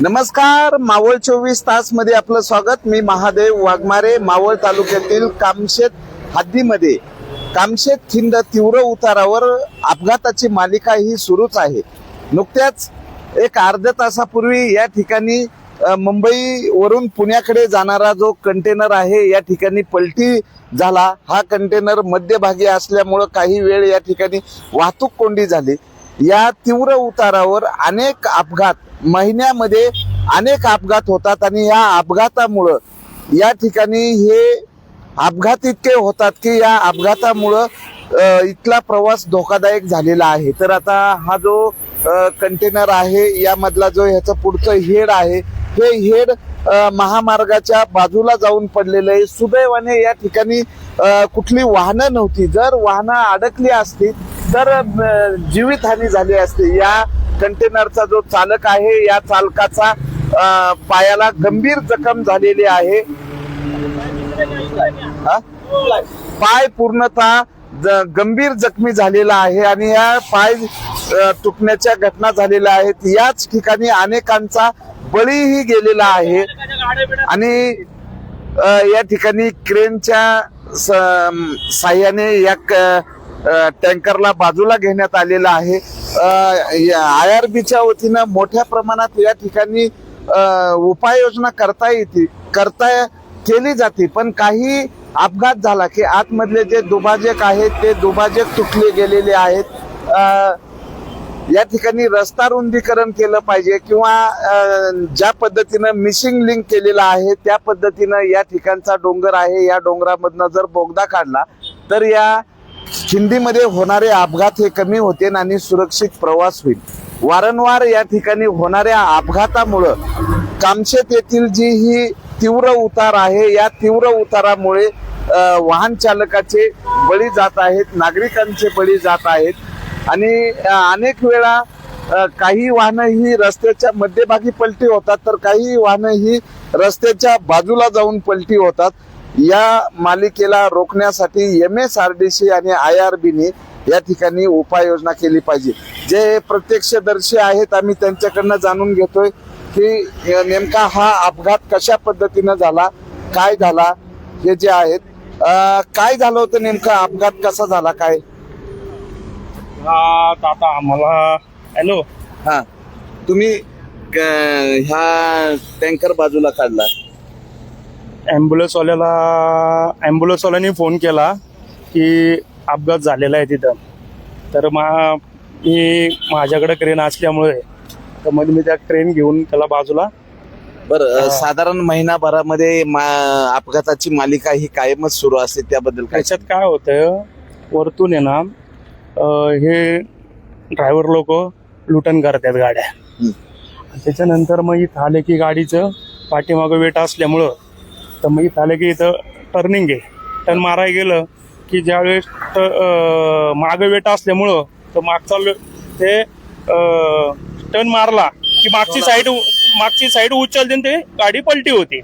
नमस्कार मावळ चोवीस तासमध्ये आपलं स्वागत. मी महादेव वाघमारे मावळ तालुक्यातील कामशेत हद्दीमध्ये. कामशेत खिंड तीव्र उतारावर अपघाताची मालिका ही सुरूच आहे. नुकत्याच एक अर्ध्या तासापूर्वी या ठिकाणी मुंबईवरून पुण्याकडे जाणारा जो कंटेनर आहे या ठिकाणी पलटी झाला. हा कंटेनर मध्यभागी असल्यामुळं काही वेळ या ठिकाणी वाहतूक कोंडी झाली. या तीव्र उतारावर अनेक अपघात महिन्यामध्ये अनेक अपघात होतात आणि या अपघातामुळं या ठिकाणी हे अपघात इतके होतात की या अपघातामुळं इथला प्रवास धोकादायक झालेला आहे. तर आता हा जो कंटेनर आहे यामधला जो ह्याचं पुढचं हेड आहे हे हेड महामार्गाच्या बाजूला जाऊन पडलेलं आहे. सुदैवाने या ठिकाणी कुठली वाहनं नव्हती. जर वाहनं अडकली असती तर जीवितहानी झाली असते या कंटेनरचा जो चालक आहे या चालकाचा पायाला गंभीर जखम झालेली आहे. पाय पूर्णतः ज- गंभीर जखमी झालेला आहे आणि या पाय तुटण्याच्या घटना झालेल्या आहेत. याच ठिकाणी अनेकांचा बळीही गेलेला आहे. आणि या ठिकाणी क्रेनच्या स- साह्याने या क- टँकरला बाजूला घेण्यात आलेला आहे. आय आर बीच्या वतीनं मोठ्या प्रमाणात या ठिकाणी उपाययोजना करता येते करता केली जाते. पण काही अपघात झाला की आतमधले जे दुभाजक आहेत ते दुभाजक तुटले गेलेले आहेत. या ठिकाणी रस्ता रुंदीकरण केलं पाहिजे किंवा ज्या पद्धतीनं मिसिंग लिंक केलेलं आहे त्या पद्धतीनं या ठिकाणचा डोंगर आहे. या डोंगरामधनं जर बोगदा काढला तर या खिंडीमध्ये होणारे अपघात हे कमी होतील आणि सुरक्षित प्रवास होईल. वारंवार या ठिकाणी होणाऱ्या अपघातामुळं कामशेत येथील जी ही तीव्र उतार आहे या तीव्र उतारामुळे वाहन चालकाचे बळी जात आहेत नागरिकांचे बळी जात आहेत. आणि अनेक वेळा काही वाहनं ही रस्त्याच्या मध्यभागी पलटी होतात तर काही वाहनं ही रस्त्याच्या बाजूला जाऊन पलटी होतात. या मालिकेला रोखण्यासाठी M S R D C आणि आय आर बीने या ठिकाणी उपाययोजना केली पाहिजे. जे प्रत्यक्षदर्शी आहेत आम्ही त्यांच्याकडनं जाणून घेतोय की नेमका हा अपघात कशा पद्धतीनं झाला काय झाला हे जे आहेत काय झालं होतं नेमका अपघात कसा झाला काय? हा आता आम्हाला हॅलो? हा. तुम्ही ह्या टँकर बाजूला काढला. ॲम्ब्युलन्सवाल्याला ॲम्ब्युलन्सवाल्याने फोन केला की अपघात झालेला आहे तिथं तर मा मी माझ्याकडे क्रेन असल्यामुळे तर मग मी त्या क्रेन घेऊन त्याला बाजूला बर. साधारण महिनाभरामध्ये मा- अपघाताची मालिका ही कायमच सुरू असते त्याबद्दल काय त्याच्यात काय होतं वरतून आहे ना अं, हे ड्रायव्हर लोक लुटन करतात गाड्या. त्याच्यानंतर मग इथं आले की गाडीचं पाठीमागं वेट असल्यामुळं तर मग इथं आलं की इथं टर्निंग आहे. टर्न मारायला गेलं की ज्यावेळेस मागं वेट असल्यामुळं तर मागचा ते टर्न मारला की मागची साईड मागची साईड उचलते ते गाडी पलटी होती.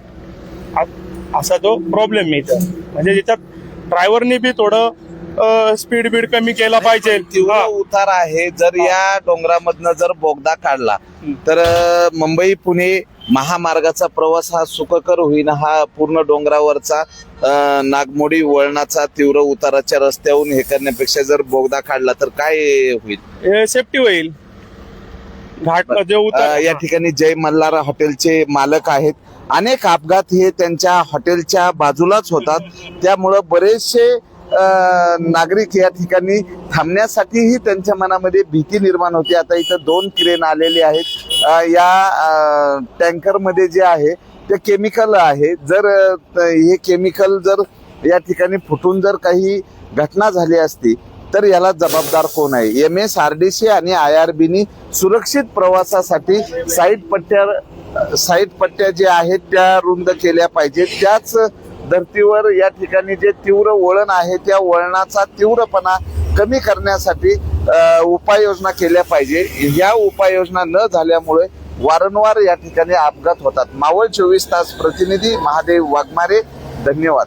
असा तो प्रॉब्लेम इथं. म्हणजे त्याच्यात ड्रायव्हरने बी थोडं स्पीड बीड कमी केला पाहिजे. तीव्र. उतार आहे. जर या डोंगरामधनं जर बोगदा काढला. तर मुंबई पुणे महामार्गाचा प्रवास हा सुखकर होईना. हा पूर्ण डोंगरावरचा नागमोडी वळणाचा तीव्र उताराच्या रस्त्याहून हे करण्यापेक्षा जर बोगदा काढला तर काय होईल? सेफ्टी होईल. घाट या ठिकाणी जय मल्हार हॉटेलचे मालक आहेत. अनेक अपघात हे त्यांच्या हॉटेलच्या बाजूलाच होतात. त्यामुळं बरेचसे नागरिक या ठिकाणी थांबण्यासाठीही त्यांच्या मनामध्ये भीती निर्माण होती. आता इथं दोन क्रेन आलेले आहेत. या टँकरमध्ये जे आहे ते केमिकल आहे. जर त- हे केमिकल जर या ठिकाणी फुटून जर काही घटना झाली असती तर याला जबाबदार कोण आहे? M S R D C आणि आय आर बीनी सुरक्षित प्रवासासाठी साईट पट्ट्या साईट पट्ट्या ज्या आहेत त्या रुंद केल्या पाहिजेत. त्याच धर्तीवर या ठिकाणी जे तीव्र वळण आहे त्या वळणाचा तीव्रपणा कमी करण्यासाठी उपाययोजना केल्या पाहिजे. या उपाययोजना न झाल्यामुळे वारंवार या ठिकाणी अपघात होतात. मावळ चोवीस तास प्रतिनिधी महादेव वाघमारे. धन्यवाद.